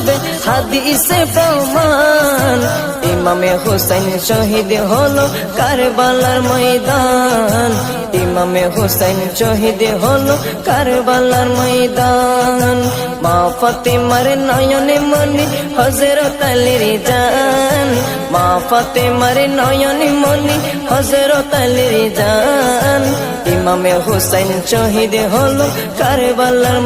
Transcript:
হবে হাদিসে প্রমাণ ইমামে হোসেন শহীদ হলো কারবালার ময়দান। ইমামে হোসেন শহীদ হলো কারবালার ময়দান। মা ফাতেমার নয়নে মনি হজরত আলীর জান। মা ফাতেমার নয়নে মনি হজরত আলীর জান। ইমামে হোসেন শহীদ হলো কারবালার